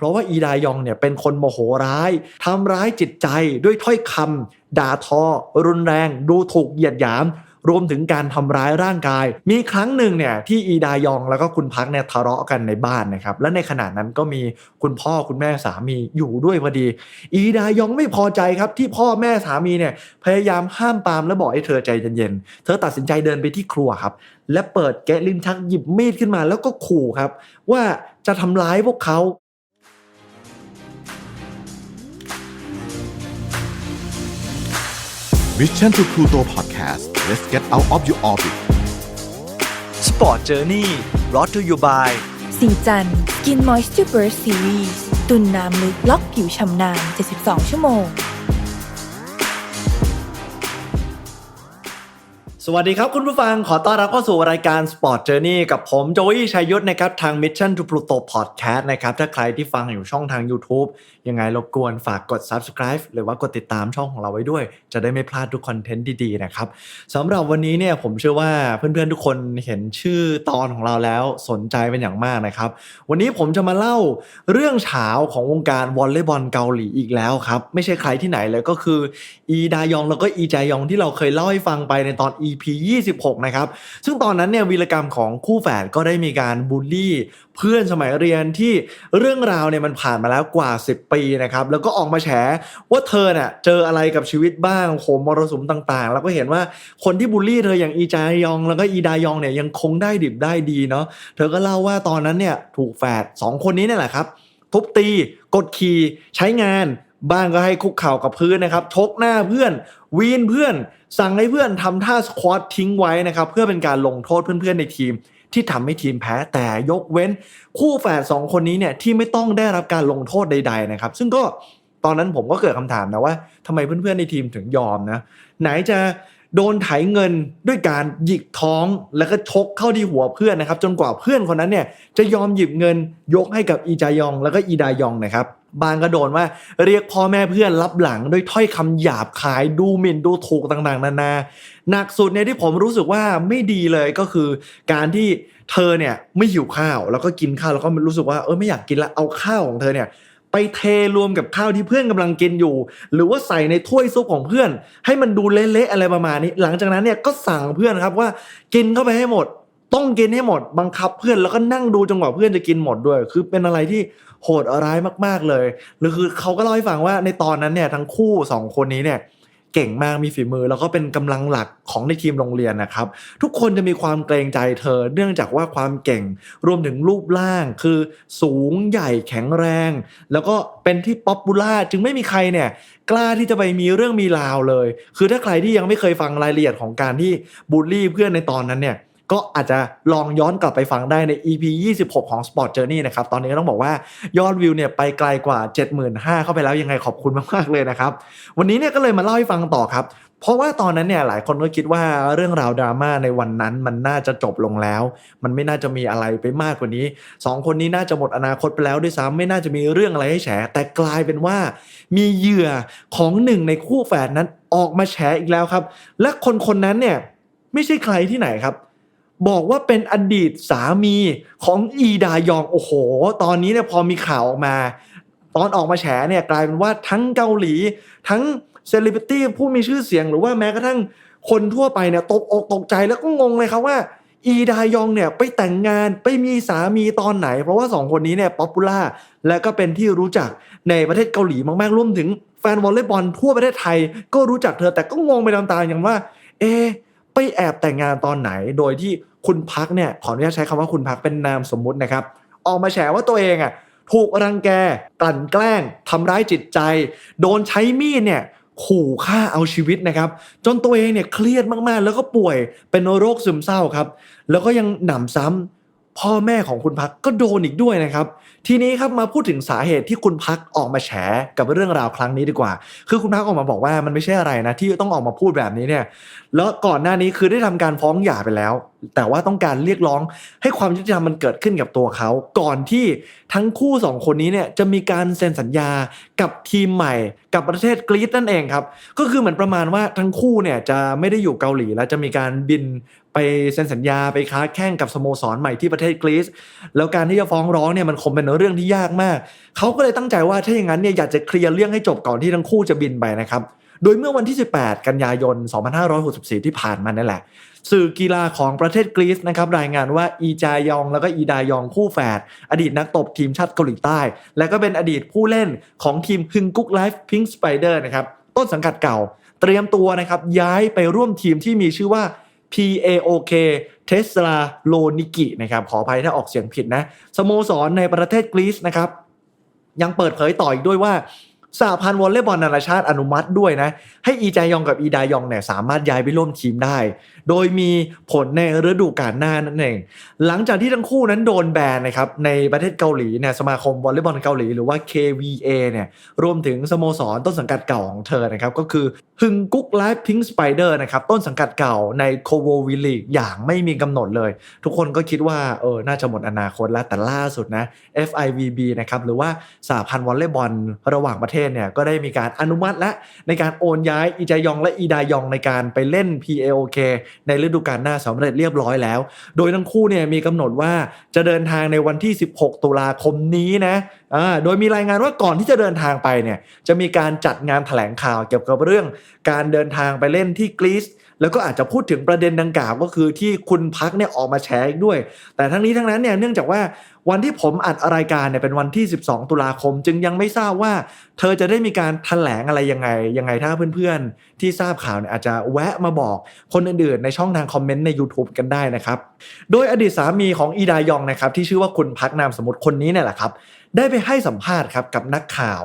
เพราะว่าอีดายองเนี่ยเป็นคนโมโหร้ายทำร้ายจิตใจด้วยถ้อยคำด่าทอ รุนแรง ดูถูกเหยียดหยาม รวมถึงการทำร้ายร่างกาย มีครั้งหนึ่งเนี่ยที่อีดายองแล้วก็คุณพักเนี่ยทะเลาะกันในบ้านนะครับ และในขณะนั้นก็มีคุณพ่อคุณแม่สามีอยู่ด้วยพอดี อีดายองไม่พอใจครับที่พ่อแม่สามีเนี่ยพยายามห้ามปามและบอกให้เธอใจเย็นๆ เธอตัดสินใจเดินไปที่ครัวครับและเปิดแกะลิ้นชักหยิบมีดขึ้นมาแล้วก็ขู่ครับว่าจะทำร้ายพวกเขา Mission to Pluto Podcast let's get out of your orbit Sport Journey brought to you by สีจันกิน Moisture Burst Series ตุนน้ำลึกล็อกผิวชำนาน 72 ชั่วโมง สวัสดีครับคุณผู้ฟังขอต้อนรับเข้าสู่รายการ Sport Journey กับผมโจวี่ชัยยุทธนะครับ ทาง Mission to Pluto Podcast นะครับ ถ้าใครที่ฟังอยู่ช่องทาง YouTube ยังไงรบกวนฝากกด Subscribe หรือว่ากดติดตามช่องของเราไว้ด้วย จะได้ไม่พลาดทุกคอนเทนต์ดีๆนะครับสำหรับวันนี้เนี่ยผมเชื่อว่าเพื่อนๆทุกคนเห็นชื่อตอนของเราแล้วสนใจเป็นอย่างมากนะครับ วันนี้ผมจะมาเล่าเรื่องเฉาของวงการวอลเลย์บอลเกาหลีอีกแล้วครับ ไม่ใช่ใครที่ไหนเลยก็คืออีดายองแล้วก็อีจายองที่เราเคยเล่าให้ฟังไปในตอน EP 26 นะครับ ซึ่งตอนนั้นเนี่ยวีรกรรมของคู่แฝดก็ได้มีการบูลลี่ เพื่อนสมัยเรียนที่เรื่องราวเนี่ยมันผ่านมาแล้วกว่า 10 ปีนะครับแล้วก็ออกมาแฉว่าเธอเนี่ยเจออะไรกับชีวิตบ้างโหมมรสุมต่างๆ แล้วก็เห็นว่าคนที่บูลลี่เธออย่างอีจายอง แล้วก็อีดายองเนี่ยยังคงได้ดิบได้ดีเนาะเธอก็เล่าว่าตอนนั้นเนี่ยถูกแฝดสองคนนี้เนี่ยแหละครับทุบตีกดขี่ใช้งานบ้างก็ให้คุกเข่ากับพื้นนะครับชกหน้าเพื่อนวีนเพื่อน สั่งให้เพื่อนทำท่าสควอตทิ้งไว้นะครับเพื่อเป็นการลงโทษเพื่อนๆในทีม ที่ทำให้ทีมแพ้แต่ยกเว้น คู่แฝดสองคนนี้เนี่ยที่ไม่ต้องได้รับการลงโทษใด ๆนะครับ ซึ่งก็ตอนนั้นผมก็เกิดคำถามนะว่าทำไมเพื่อนๆในทีมถึงยอมนะไหนจะ โดนไถเงินด้วยการหยิกท้องแล้วก็ชกเข้าที่หัวเพื่อนนะครับ จนกว่าเพื่อนคนนั้นเนี่ยจะยอมหยิบเงินยกให้กับอีจายองแล้วก็อีดายองนะครับบางก็โดนว่าเรียกพ่อแม่เพื่อนรับหลังด้วยถ้อยคำหยาบคายดูหมิ่นดูถูกต่างๆ นานาหนักสุดเนี่ยที่ผมรู้สึกว่าไม่ดีเลยก็คือ การที่เธอเนี่ยไม่หิวข้าว แล้วก็กินข้าวแล้วก็รู้สึกว่าเออไม่อยากกินละเอาข้าวของเธอเนี่ย ไปเทรวมกับข้าวที่เพื่อนกำลังกินอยู่ หรือว่าใส่ในถ้วยซุปของเพื่อน ให้มันดูเละๆอะไรประมาณนี้ หลังจากนั้นเนี่ยก็สั่งเพื่อนครับว่ากินเข้าไปให้หมด ต้องกินให้หมด บังคับเพื่อนแล้วก็นั่งดูจนกว่าเพื่อนจะกินหมดด้วย คือเป็นอะไรที่โหดร้ายมากๆเลยหรือคือเขาก็เล่าให้ฟังว่าในตอนนั้นเนี่ยทั้งคู่สองคนนี้เนี่ย เก่งมากมีฝีมือ แล้วก็เป็นกำลังหลักของในทีมโรงเรียนนะครับ ทุกคนจะมีความเกรงใจเธอ เนื่องจากว่าความเก่งรวมถึงรูปร่างคือสูงใหญ่แข็งแรง แล้วก็เป็นที่ป๊อปปูล่าจึงไม่มีใครเนี่ยกล้าที่จะไปมีเรื่องมีราวเลย คือถ้าใครที่ยังไม่เคยฟังรายละเอียดของการที่บูลลี่เพื่อนในตอนนั้นเนี่ย ก็อาจจะลองย้อนกลับไปฟังได้ใน EP 26 ของ Sport Journey นะครับ ตอนนี้ก็ต้องบอกว่ายอดวิวเนี่ยไปไกลกว่า 75,000เข้าไปแล้วยังไงขอบคุณมากๆเลยนะครับ วันนี้เนี่ยก็เลยมาเล่าให้ฟังต่อครับ เพราะว่าตอนนั้นเนี่ยหลายคนก็คิดว่าเรื่องราวดราม่าในวันนั้นมันน่าจะจบลงแล้ว มันไม่น่าจะมีอะไรไปมากกว่านี้สองคนนี้น่าจะหมดอนาคตไปแล้วด้วยซ้ำไม่น่าจะมีเรื่องอะไรให้แฉแต่กลายเป็นว่า มีเหยื่อของหนึ่งในคู่แฝดนั้นออกมาแฉอีกแล้วครับ และคนคนนั้นเนี่ยไม่ใช่ใครที่ไหนครับ บอกว่าเป็นอดีตสามีของอีดายองโอ้โห ตอนนี้เนี่ยพอมีข่าวออกมา ตอนออกมาแฉเนี่ยกลายเป็นว่าทั้งเกาหลี ทั้งเซเลบริตี้ผู้มีชื่อเสียงหรือว่าแม้กระทั่งคนทั่วไปเนี่ยตกอกตกใจแล้วก็งงเลยครับว่า อีดายองเนี่ยไปแต่งงานไปมีสามีตอนไหน เพราะว่าสองคนนี้เนี่ยป๊อปปูล่าและก็เป็นที่รู้จักในประเทศเกาหลีมากๆรวมถึงแฟนวอลเลย์บอลทั่วประเทศไทย ก็รู้จักเธอแต่ก็งงไปตามๆอย่างว่า เอ แอบแต่งงานตอนไหน โดยที่คุณพักเนี่ยขออนุญาตใช้คำว่าคุณพักเป็นนามสมมุตินะครับ ออกมาแฉว่าตัวเองอะถูกรังแกกลั่นแกล้งทำร้ายจิตใจ โดนใช้มีดเนี่ยขู่ฆ่าเอาชีวิตนะครับ จนตัวเองเนี่ยเครียดมากๆ แล้วก็ป่วยเป็นโรคซึมเศร้าครับ แล้วก็ยังหนำซ้ำ พ่อแม่ของคุณพักก็โดนอีกด้วยนะครับ ทีนี้ครับมาพูดถึงสาเหตุที่คุณพักออกมาแฉกับเรื่องราวครั้งนี้ดีกว่า คือคุณพักออกมาบอกว่ามันไม่ใช่อะไรนะที่ต้องออกมาพูดแบบนี้เนี่ย แล้วก่อนหน้านี้คือได้ทำการฟ้องหย่าไปแล้ว แต่ว่าต้องการเรียกร้องให้ความยุติธรรมมันเกิดขึ้นกับตัวเขา ก่อนที่ทั้งคู่สองคนนี้เนี่ยจะมีการเซ็นสัญญากับทีมใหม่ กับประเทศกรีซนั่นเองครับ ก็คือเหมือนประมาณว่าทั้งคู่เนี่ยจะไม่ได้อยู่เกาหลีแล้วจะมีการบินไปเซ็นสัญญาไปค้าแข่งกับสโมสรใหม่ที่ประเทศกรีซแล้วการที่จะฟ้องร้องเนี่ยมันคงเป็นเรื่องที่ยากมาก เขาก็เลยตั้งใจว่าถ้าอย่างนั้นเนี่ยอยากจะเคลียร์เรื่องให้จบก่อนที่ทั้งคู่จะบินไปนะครับโดยเมื่อวันที่ 18 กันยายน 2564 ที่ผ่านมานั่นแหละ สื่อกีฬาของประเทศกรีซนะครับรายงานว่าอีจายองแล้วก็อีดายองคู่แฝดอดีตนักตบทีมชาติเกาหลีใต้ และก็เป็นอดีตผู้เล่นของทีมฮึงกุกไลฟ์พิงค์สไปเดอร์นะครับต้นสังกัดเก่า เตรียมตัวนะครับย้ายไปร่วมทีมที่มีชื่อว่า PAOK Tesla l o n i k i นะครับขออภัยถ้าออกเสียงผิดนะสโมสรในประเทศกรีซนะครับยังเปิดเผยต่ออีกด้วยว่าสหพันธ์วอลเลย์บอลนานาชาติอนุมัติด้วยนะให้อีจายองกับอีดายองเนี่ยสามารถย้ายไปร่วมทีมได้ โดยมีผลในฤดูกาลหน้านั่นเอง หลังจากที่ทั้งคู่นั้นโดนแบนนะครับในประเทศเกาหลีเนี่ยสมาคมวอลเลย์บอลเกาหลีหรือว่า KVA เนี่ยรวมถึงสโมสรต้นสังกัดเก่าของเธอนะครับก็คือฮึงกุกไลฟ์พิงสไปเดอร์นะครับต้นสังกัดเก่าในโคโววิลีอย่างไม่มีกำหนดเลย ทุกคนก็คิดว่าเออน่าจะหมดอนาคตแล้วแต่ล่าสุดนะ FIVB นะครับหรือว่าสหพันธ์วอลเลย์บอลระหว่างประเทศเนี่ยก็ได้มีการอนุมัติและในการโอนยายอีจายองและอีดายองในการไปเล่น PAOK ในฤดูกาลหน้าสำเร็จเรียบร้อยแล้ว โดยทั้งคู่เนี่ยมีกำหนดว่าจะเดินทางในวันที่ 16 ตุลาคมนี้นะโดยมีรายงานว่าก่อนที่จะเดินทางไปเนี่ยจะมีการจัดงานแถลงข่าวเกี่ยวกับเรื่องการเดินทางไปเล่นที่กรีซ แล้วก็อาจจะพูดถึงประเด็นดังกล่าวก็คือที่คุณพักเนี่ยออกมาแชร์อีกด้วย แต่ทั้งนี้ทั้งนั้นเนี่ยเนื่องจากว่าวันที่ผมอัดรายการเนี่ยเป็นวันที่ 12 ตุลาคม จึงยังไม่ทราบว่า เธอจะได้มีการแถลงอะไรยังไงยังไงถ้าเพื่อนๆ ที่ทราบข่าวเนี่ยอาจจะแวะมาบอกคนอื่นๆ ในช่องทางคอมเมนต์ใน YouTube กันได้นะครับ โดยอดีตสามีของอีดายองนะครับที่ชื่อว่าคุณพักนามสมมติคนนี้เนี่ยแหละครับได้ไปให้สัมภาษณ์ครับกับนักข่าว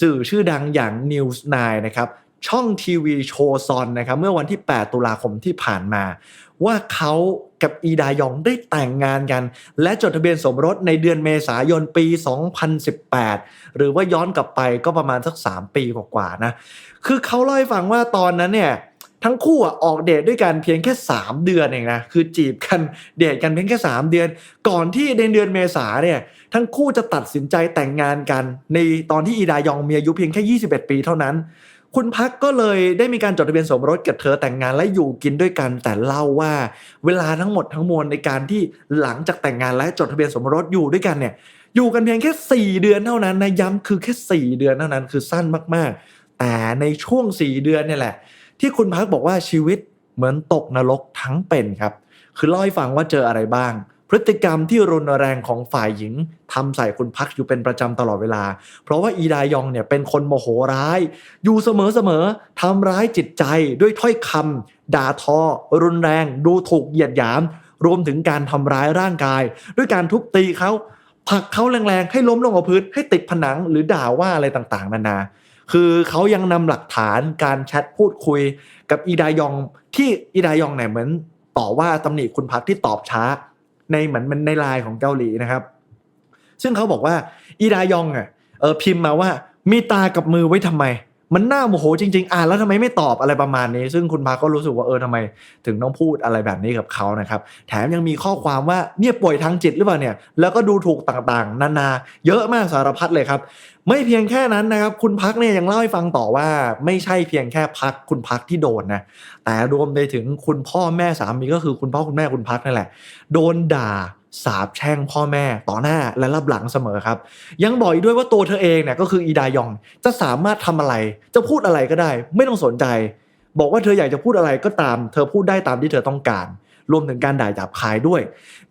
สื่อชื่อดังอย่าง News 9นะครับ ช่องทีวีโชซอนนะครับเมื่อวันที่ 8 ตุลาคมที่ผ่านมา ว่าเขากับอีดายองได้แต่งงานกัน และจดทะเบียนสมรสในเดือนเมษายนปี 2018 หรือว่าย้อนกลับไปก็ประมาณสัก 3 ปีกว่าๆนะ คือเขาเล่าให้ฟังว่าตอนนั้นเนี่ยทั้งคู่อออกเดทด้วยกันเพียงแค่ 3 เดือนเองนะคือจีบกันเดทกันเพียงแค่ 3 เดือน ก่อนที่ในเดือนเมษาเนี่ยทั้งคู่จะตัดสินใจแต่งงานกัน ในตอนที่อีดายองมีอายุเพียงแค่ 21 ปีเท่านั้น คุณพักก็เลยได้มีการจดทะเบียนสมรสกับเธอแต่งงานและอยู่กินด้วยกัน แต่เล่าว่า เวลาทั้งหมดทั้งมวลในการที่หลังจากแต่งงานและจดทะเบียนสมรสอยู่ด้วยกันเนี่ยอยู่กันเพียงแค่ 4 เดือนเท่านั้นนะย้ำคือแค่ 4 เดือนเท่านั้นคือสั้นมากๆ แต่ในช่วง 4 เดือนเนี่ยแหละ ที่คุณพักบอกว่าชีวิตเหมือนตกนรกทั้งเป็นครับ คือเล่าให้ฟังว่าเจออะไรบ้าง พฤติกรรมที่รุนแรงของฝ่ายหญิงทำใส่คุณพักอยู่เป็นประจำตลอดเวลา เพราะว่าอีดายองเนี่ยเป็นคนโมโหร้าย อยู่เสมอๆทำร้ายจิตใจด้วยถ้อยคำด่าทอ รุนแรง ดูถูกเหยียดหยาม รวมถึงการทำร้ายร่างกาย ด้วยการทุบตีเขาผลักเขาแรงๆ ให้ล้มลงกับพื้นให้ติดผนังหรือด่าว่าอะไรต่างๆ นานา คือเขายังนำหลักฐานการแชทพูดคุยกับอีดายองที่อีดายองเนี่ยเหมือนต่อว่าตำหนิคุณพักที่ตอบช้า ในเหมือนมันในไลน์ของเกาหลีนะครับ ซึ่งเขาบอกว่าอีดายองอะเออพิมพ์มาว่ามีตากับมือไว้ทำไม มันน่าโมโหจริง ๆ อ่านแล้วทำไมไม่ตอบอะไรประมาณนี้ ซึ่งคุณพักก็รู้สึกว่าเออทำไมถึงต้องพูดอะไรแบบนี้กับเขานะครับ แถมยังมีข้อความว่าเนี่ยป่วยทางจิตหรือเปล่าเนี่ย แล้วก็ดูถูกต่างๆ นานาเยอะมากสารพัดเลยครับ ไม่เพียงแค่นั้นนะครับ คุณพักเนี่ยยังเล่าให้ฟังต่อว่า ไม่ใช่เพียงแค่พักคุณพักที่โดนนะ แต่รวมไปถึงคุณพ่อแม่สามีก็คือคุณพ่อคุณแม่คุณพักนั่นแหละ โดนด่า สาบแช่งพ่อแม่ต่อหน้าและรับหลังเสมอครับ ยังบอกอีกด้วยว่าตัวเธอเองเนี่ยก็คืออีดายองจะสามารถทำอะไร จะพูดอะไรก็ได้ ไม่ต้องสนใจ บอกว่าเธออยากจะพูดอะไรก็ตาม เธอพูดได้ตามที่เธอต้องการ รวมถึงการด่าหยาบคายด้วย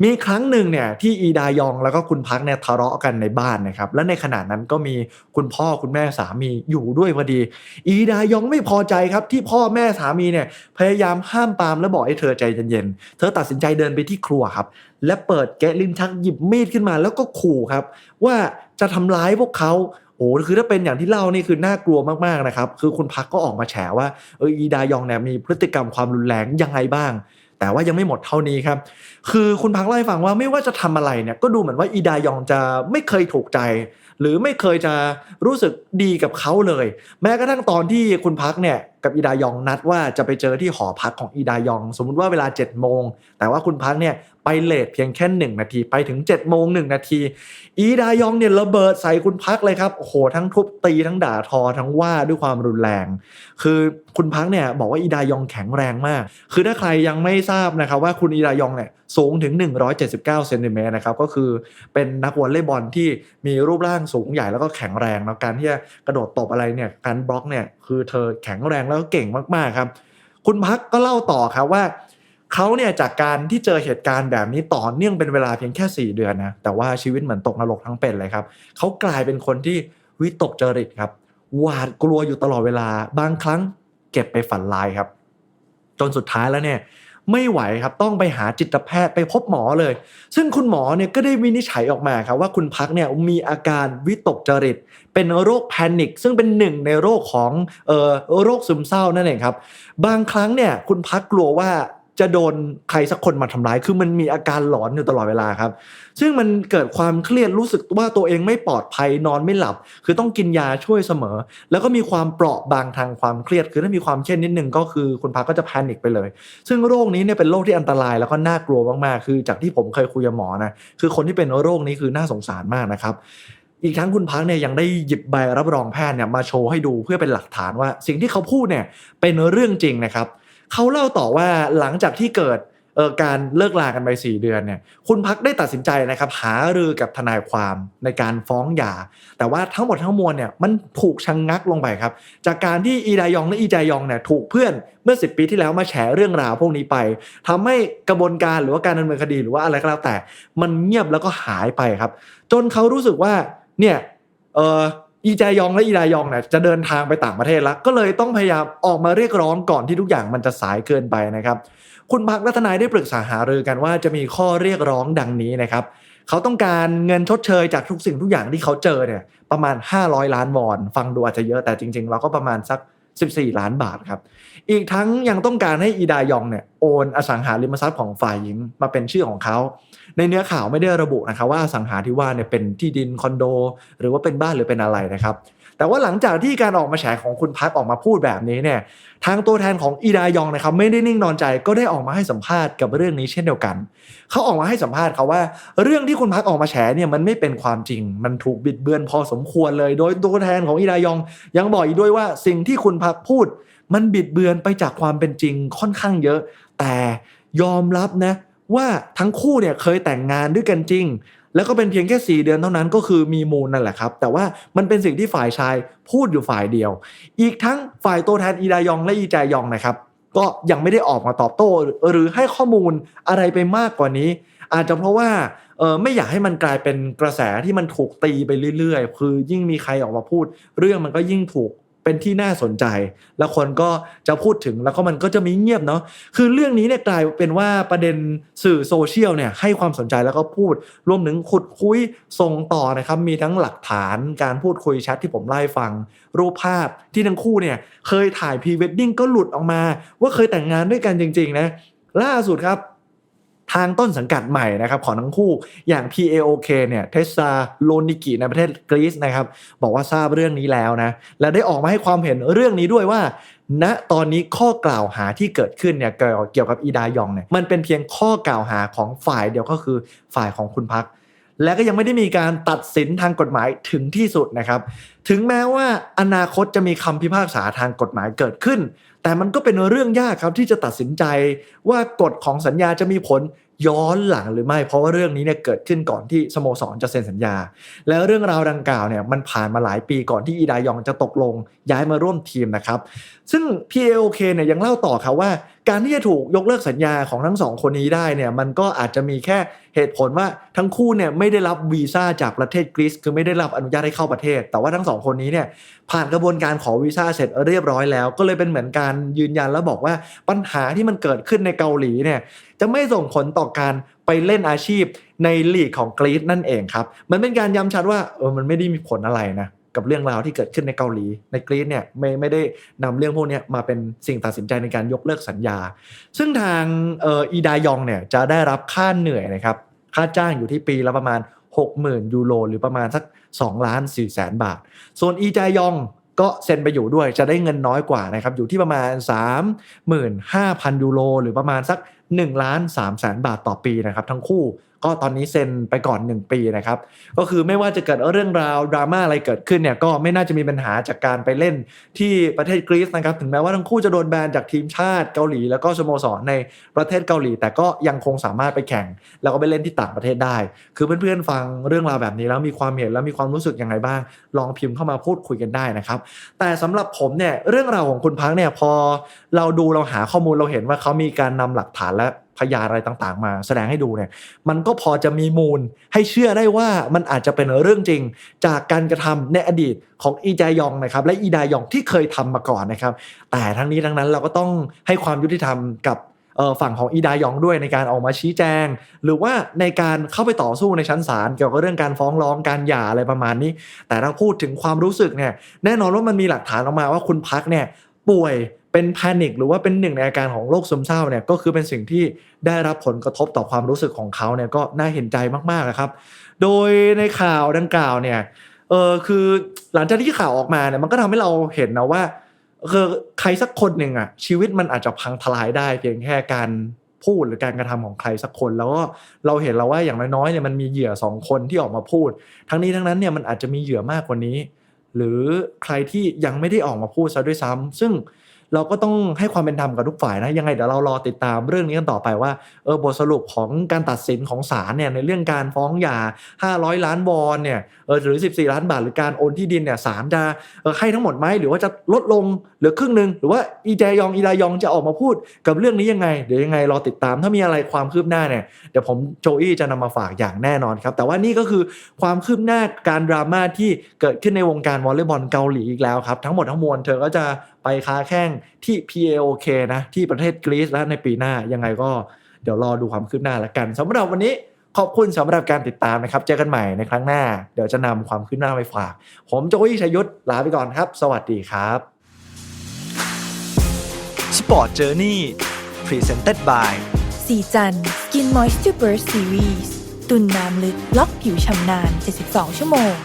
มีครั้งหนึ่งเนี่ยที่อีดายองแล้วก็คุณพักเนี่ยทะเลาะกันในบ้านนะครับและในขณะนั้นก็มีคุณพ่อคุณแม่สามีอยู่ด้วยพอดี อีดายองไม่พอใจครับที่พ่อแม่สามีเนี่ยพยายามห้ามปามและบอกให้เธอใจเย็นๆเธอตัดสินใจเดินไปที่ครัวครับและเปิดแกะลิ้นชักหยิบมีดขึ้นมาแล้วก็ขู่ครับ ว่าจะทำร้ายพวกเขาโอ้คือถ้าเป็นอย่างที่เล่านี่คือน่ากลัวมากๆนะครับ คือคุณพักก็ออกมาแฉว่าเอออีดายองเนี่ยมีพฤติกรรมความรุนแรงยังไงบ้าง แต่ว่ายังไม่หมดเท่านี้ครับ คือคุณพักเล่าให้ฟังว่าไม่ว่าจะทำอะไรเนี่ยก็ดูเหมือนว่าอีดายองจะไม่เคยถูกใจ หรือไม่เคยจะรู้สึกดีกับเขาเลย แม้กระทั่งตอนที่คุณพักเนี่ยกับอีดายองนัดว่าจะไปเจอที่หอพักของอีดายอง สมมุติว่าเวลา7จ็ดโมงแต่ว่าคุณพักเนี่ยไปเลทเพียงแค่ 1 นาทีไปถึง7จ็ดโมงหนาที อีดายองเนี่ยระเบิดใส่คุณพักเลยครับโอ้โหทั้งทุบตีทั้งด่าทอทั้งว่าด้วยความรุนแรง คือคุณพักเนี่ยบอกว่าอีดายองแข็งแรงมาก คือถ้าใครยังไม่ทราบนะครับว่าคุณอีดายองเนี่ยสูงถึง 179เซนติเมตรนะครับก็คือเป็นนักวอลเลย์บอลที่มีรูปร่างสูงใหญ่แล้วก็แข็งแรงแล้วการที่จะกระโดดตบอะไรเนี่ยการบล็อกเนี่ย คือเธอแข็งแรงแล้วก็เก่งมากๆครับ คุณพักก็เล่าต่อครับว่าเขาเนี่ยจากการที่เจอเหตุการณ์แบบนี้ต่อเนื่องเป็นเวลาเพียงแค่ 4 เดือนนะแต่ว่าชีวิตเหมือนตกนรกทั้งเป็นเลยครับเขากลายเป็นคนที่วิตกจริตครับหวาดกลัวอยู่ตลอดเวลาบางครั้งเก็บไปฝันลายครับ จนสุดท้ายแล้วเนี่ย ไม่ไหวครับต้องไปหาจิตแพทย์ไปพบหมอเลย ซึ่งคุณหมอเนี่ยก็ได้วินิจฉัยออกมาครับว่าคุณพักเนี่ยมีอาการวิตกจริต เป็นโรคแพนิคซึ่งเป็นหนึ่งในโรคของเอ่อโรคซึมเศร้านั่นเองครับบางครั้งเนี่ยคุณพักกลัวว่า จะโดนใครสักคนมาทำร้าย คือมันมีอาการหลอนอยู่ตลอดเวลาครับ ซึ่งมันเกิดความเครียดรู้สึกว่าตัวเองไม่ปลอดภัยนอนไม่หลับ คือต้องกินยาช่วยเสมอ แล้วก็มีความเปราะบางทางความเครียด คือถ้ามีความเครียดนิดนึงก็คือคุณพักก็จะแพนิคไปเลย ซึ่งโรคนี้เนี่ยเป็นโรคที่อันตรายแล้วก็น่ากลัวมากๆ คือจากที่ผมเคยคุยกับหมอนะ คือคนที่เป็นโรคนี้คือน่าสงสารมากนะครับอีกทั้งคุณพักเนี่ยยังได้หยิบใบรับรองแพทย์เนี่ยมาโชว์ให้ดูเพื่อเป็นหลักฐานว่า สิ่งที่เขาพูดเนี่ยเป็นเรื่องจริงนะครับ เขาเล่าต่อว่าหลังจากที่เกิดเออการเลิกลากันไป 4 เดือนเนี่ยคุณพักได้ตัดสินใจนะครับหารือกับทนายความในการฟ้องหย่า แต่ว่าทั้งหมดทั้งมวลเนี่ยมันถูกชะงงักลงไปครับ จากการที่อีดายองและอีจายองเนี่ยถูกเพื่อนเมื่อ 10 ปีที่แล้วมาแฉเรื่องราวพวกนี้ไปทำให้กระบวนการหรือว่าการดำเนินคดีหรือว่าอะไรก็แล้วแต่ มันเงียบแล้วก็หายไปครับ จนเขารู้สึกว่าเนี่ยเออ อีจายองและอีดายองเนี่ยจะเดินทางไปต่างประเทศแล้ว ก็เลยต้องพยายามออกมาเรียกร้องก่อนที่ทุกอย่างมันจะสายเกินไปนะครับ คุณพักรัตนายได้ปรึกษาหารือกันว่าจะมีข้อเรียกร้องดังนี้นะครับเขาต้องการเงินชดเชยจากทุกสิ่งทุกอย่างที่เขาเจอเนี่ยประมาณ 500 ล้านวอน ฟังดูอาจจะเยอะแต่จริง ๆ เราก็ประมาณสัก 14 ล้านบาทครับ อีกทั้งยังต้องการให้อีดายองเนี่ยโอนอสังหาริมทรัพย์ของฝ่ายหญิงมาเป็นชื่อของเขา ในเนื้อข่าวไม่ได้ระบุนะครับว่าอสังหาที่ว่าเนี่ยเป็นที่ดินคอนโด หรือว่าเป็นบ้านหรือเป็นอะไรนะครับ แต่ว่าหลังจากที่การออกมาแฉของคุณพักออกมาพูดแบบนี้เนี่ยทางตัวแทนของอีดายองนะครับไม่ได้นิ่งนอนใจก็ได้ออกมาให้สัมภาษณ์กับเรื่องนี้เช่นเดียวกัน เขาออกมาให้สัมภาษณ์เขาว่า เรื่องที่คุณพักออกมาแฉเนี่ยมันไม่เป็นความจริง มันถูกบิดเบือนพอสมควรเลย โดยตัวแทนของอีดายอง ยังบอกอีกด้วยว่าสิ่งที่คุณพักพูด มันบิดเบือนไปจากความเป็นจริงค่อนข้างเยอะ แต่ยอมรับนะว่าทั้งคู่เนี่ยเคยแต่งงานด้วยกันจริง แล้วก็เป็นเพียงแค่ 4 เดือนเท่านั้นก็คือมีมูลนั่นแหละครับ แต่ว่ามันเป็นสิ่งที่ฝ่ายชายพูดอยู่ฝ่ายเดียว อีกทั้งฝ่ายตัวแทนอีดายองและอีแจยองนะครับ ก็ยังไม่ได้ออกมาตอบโต้ หรือให้ข้อมูลอะไรไปมากกว่านี้ อาจจะเพราะว่าเออไม่อยากให้มันกลายเป็นกระแสที่มันถูกตีไปเรื่อยๆ คือยิ่งมีใครออกมาพูด เรื่องมันก็ยิ่งถูก เป็นที่น่าสนใจ แล้วคนก็จะพูดถึงแล้วก็มันก็จะมีเงียบเนาะคือเรื่องนี้เนี่ยกลายเป็นว่าประเด็นสื่อโซเชียลเนี่ยให้ความสนใจแล้วก็พูดรวมถึงขุดคุยส่งต่อนะครับมีทั้งหลักฐานการพูดคุยแชทที่ผมไล่ฟัง รูปภาพที่ทั้งคู่เนี่ยเคยถ่ายพรีเวดดิ้งก็หลุดออกมา ว่าเคยแต่งงานด้วยกันจริงๆนะล่าสุดครับ ทางต้นสังกัดใหม่นะครับของทั้งคู่อย่าง PAOK เนี่ยเทสซาโลนิกิในประเทศกรีซนะครับบอกว่าทราบเรื่องนี้แล้วนะและได้ออกมาให้ความเห็นเรื่องนี้ด้วยว่าณตอนนี้ข้อกล่าวหาที่เกิดขึ้นเนี่ยเกี่ยวเกี่ยวกับอีดายองเนี่ยมันเป็นเพียงข้อกล่าวหาของฝ่ายเดียวก็คือฝ่ายของคุณพัก และก็ยังไม่ได้มีการตัดสินทางกฎหมายถึงที่สุดนะครับ ถึงแม้ว่าอนาคตจะมีคำพิพากษาทางกฎหมายเกิดขึ้น แต่มันก็เป็นเรื่องยากครับที่จะตัดสินใจว่ากฎของสัญญาจะมีผลย้อนหลังหรือไม่ เพราะว่าเรื่องนี้เนี่ยเกิดขึ้นก่อนที่สโมสรจะเซ็นสัญญา แล้วเรื่องราวดังกล่าวเนี่ยมันผ่านมาหลายปีก่อนที่อีดายองจะตกลงย้ายมาร่วมทีมนะครับ ซึ่ง PAOK เนี่ยยังเล่าต่อครับว่า การที่จะถูกยกเลิกสัญญาของทั้งสองคนนี้ได้เนี่ยมันก็อาจจะมีแค่ เหตุผลว่าทั้งคู่เนี่ยไม่ได้รับวีซ่าจากประเทศกรีซคือไม่ได้รับอนุญาตให้เข้าประเทศ แต่ว่าทั้งสองคนนี้เนี่ยผ่านกระบวนการขอวีซ่าเสร็จเรียบร้อยแล้ว ก็เลยเป็นเหมือนการยืนยันแล้วบอกว่าปัญหาที่มันเกิดขึ้นในเกาหลีเนี่ยจะไม่ส่งผลต่อการไปเล่นอาชีพในลีกของกรีซนั่นเองครับมันเป็นการย้ำชัดว่าเออมันไม่ได้มีผลอะไรนะกับเรื่องราวที่เกิดขึ้นในเกาหลีในกรีซเนี่ยไม่ไม่ได้นำเรื่องพวกนี้มาเป็นสิ่งตัดสินใจในการยกเลิกสัญญา ซึ่งทางออีดายองเนี่ยจะได้รับค่าเหนื่อยนะครับ ค่าจ้างอยู่ที่ปีละประมาณ 60,000 ยูโรหรือประมาณสัก2ล้าน4แสนบาท ส่วนอีจายองก็เซ็นไปอยู่ด้วยจะได้เงินน้อยกว่านะครับอยู่ที่ประมาณ 35,000 ยูโรหรือประมาณสัก 1ล้าน3แสนบาทต่อปีนะครับทั้งคู่ก็ตอนนี้เซ็นไปก่อน 1 ปีนะครับก็คือไม่ว่าจะเกิดเรื่องราวดราม่าอะไรเกิดขึ้นเนี่ยก็ไม่น่าจะมีปัญหาจากการไปเล่นที่ประเทศกรีซนะครับถึงแม้ว่าทั้งคู่จะโดนแบนจากทีมชาติเกาหลี แล้วก็สโมสรในประเทศเกาหลี แต่ก็ยังคงสามารถไปแข่ง แล้วก็ไปเล่นที่ต่างประเทศได้ คือเพื่อนๆฟังเรื่องราวแบบนี้แล้วมีความเห็นแล้วมีความรู้สึกยังไงบ้าง ลองพิมพ์เข้ามาพูดคุยกันได้นะครับแต่สำหรับผมเนี่ยเรื่องราวของคุณพักเนี่ยพอเราดูเราหาข้อมูลเราเห็นว่าเขามีการนำหลักฐานและพยานอะไรต่างๆ มาแสดงให้ดูเนี่ยมันก็พอจะมีมูลให้เชื่อได้ว่ามันอาจจะเป็นเรื่องจริง จากการกระทำในอดีตของอีจายองนะครับและอีดายองที่เคยทำมาก่อนนะครับ แต่ทั้งนี้ทั้งนั้นเราก็ต้องให้ความยุติธรรมกับฝั่งของอีดายองด้วยในการออกมาชี้แจง หรือว่าในการเข้าไปต่อสู้ในชั้นศาลเกี่ยวกับเรื่องการฟ้องร้องการหย่าอะไรประมาณนี้ แต่ถ้าพูดถึงความรู้สึกเนี่ยแน่นอนว่ามันมีหลักฐานออกมาว่าคุณพักเนี่ยป่วย เป็นแพนิคหรือว่าเป็นหนึ่งในอาการของโรคซึมเศร้าเนี่ยก็คือเป็นสิ่งที่ได้รับผลกระทบต่อความรู้สึกของเขาเนี่ยก็น่าเห็นใจมากๆนะครับ โดยในข่าวดังกล่าวเนี่ยเออคือหลังจากที่ข่าวออกมาเนี่ยมันก็ทำให้เราเห็นนะว่าคือใครสักคนหนึ่งอะชีวิตมันอาจจะพังทลายได้เพียงแค่การพูดหรือการกระทำของใครสักคน แล้วก็เราเห็นแล้วว่าอย่างน้อยๆเนี่ยมันมีเหยื่อสองคนที่ออกมาพูด ทั้งนี้ทั้งนั้นเนี่ยมันอาจจะมีเหยื่อมากกว่านี้ หรือใครที่ยังไม่ได้ออกมาพูดซะด้วยซ้ำซึ่ง เราก็ต้องให้ความเป็นธรรมกับทุกฝ่ายนะยังไงเดี๋ยวเรารอติดตามเรื่องนี้กันต่อไปว่าเออบทสรุปของการตัดสินของศาลเนี่ยในเรื่องการฟ้องหย่า 500 ล้านวอนเนี่ยเออหรือ 14 ล้านบาทหรือการโอนที่ดินเนี่ยศาลจะเออให้ทั้งหมดไหมหรือว่าจะลดลงเหลือครึ่งหนึ่งหรือว่าอีแจยองอีดายองจะออกมาพูดกับเรื่องนี้ยังไงเดี๋ยวยังไงรอติดตามถ้ามีอะไรความคืบหน้าเนี่ยเดี๋ยวผมโจอี้จะนำมาฝากอย่างแน่นอนครับแต่ว่านี่ก็คือความคืบหน้าการดราม่าที่เกิดขึ้นในวงการวอลเลย์บอลเกาหลีอีกแล้วครับทั้งหมดทั้งมวลเธอก็จะ ไปค้าแข้งที่ PAOK นะที่ประเทศกรีซและในปีหน้ายังไงก็เดี๋ยวรอดูความคืบหน้าละกันสำหรับวันนี้ขอบคุณสำหรับการติดตามนะครับ เจอกันใหม่ในครั้งหน้า เดี๋ยวจะนำความคืบหน้าไปฝาก ผมโจอี้ชัยยุทธลาไปก่อนครับ สวัสดีครับ Sport Journey Presented by สีจัน Skin Moisture Burst Series ตุนน้ำลึกล็อกผิวชำนาน 72 ชั่วโมง